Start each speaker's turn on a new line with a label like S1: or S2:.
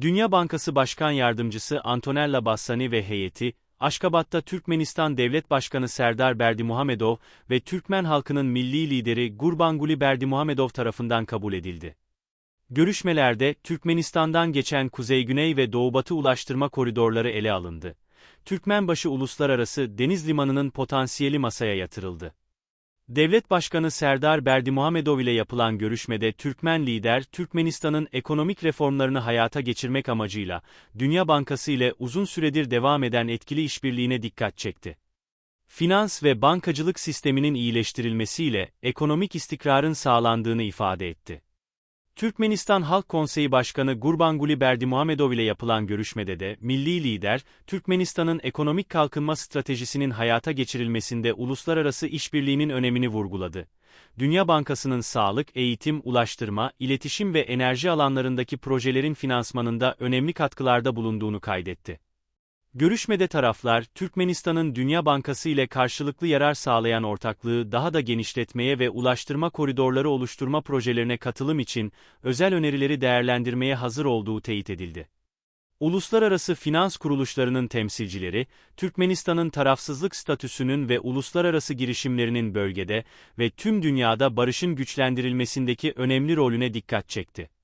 S1: Dünya Bankası Başkan Yardımcısı Antonella Bassani ve heyeti, Aşkabat'ta Türkmenistan Devlet Başkanı Serdar Berdimuhamedov ve Türkmen halkının milli lideri Gurbanguly Berdimuhamedov tarafından kabul edildi. Görüşmelerde, Türkmenistan'dan geçen kuzey-güney ve doğu-batı ulaştırma koridorları ele alındı. Türkmenbaşı Uluslararası Deniz Limanı'nın potansiyeli masaya yatırıldı. Devlet Başkanı Serdar Berdimuhamedov ile yapılan görüşmede Türkmen lider, Türkmenistan'ın ekonomik reformlarını hayata geçirmek amacıyla, Dünya Bankası ile uzun süredir devam eden etkili işbirliğine dikkat çekti. Finans ve bankacılık sisteminin iyileştirilmesiyle, ekonomik istikrarın sağlandığını ifade etti. Türkmenistan Halk Konseyi Başkanı Gurbanguly Berdimuhamedov ile yapılan görüşmede de, milli lider, Türkmenistan'ın ekonomik kalkınma stratejisinin hayata geçirilmesinde uluslararası işbirliğinin önemini vurguladı. Dünya Bankası'nın sağlık, eğitim, ulaştırma, iletişim ve enerji alanlarındaki projelerin finansmanında önemli katkılarda bulunduğunu kaydetti. Görüşmede taraflar, Türkmenistan'ın Dünya Bankası ile karşılıklı yarar sağlayan ortaklığı daha da genişletmeye ve ulaştırma koridorları oluşturma projelerine katılım için özel önerileri değerlendirmeye hazır olduğu teyit edildi. Uluslararası finans kuruluşlarının temsilcileri, Türkmenistan'ın tarafsızlık statüsünün ve uluslararası girişimlerinin bölgede ve tüm dünyada barışın güçlendirilmesindeki önemli rolüne dikkat çekti.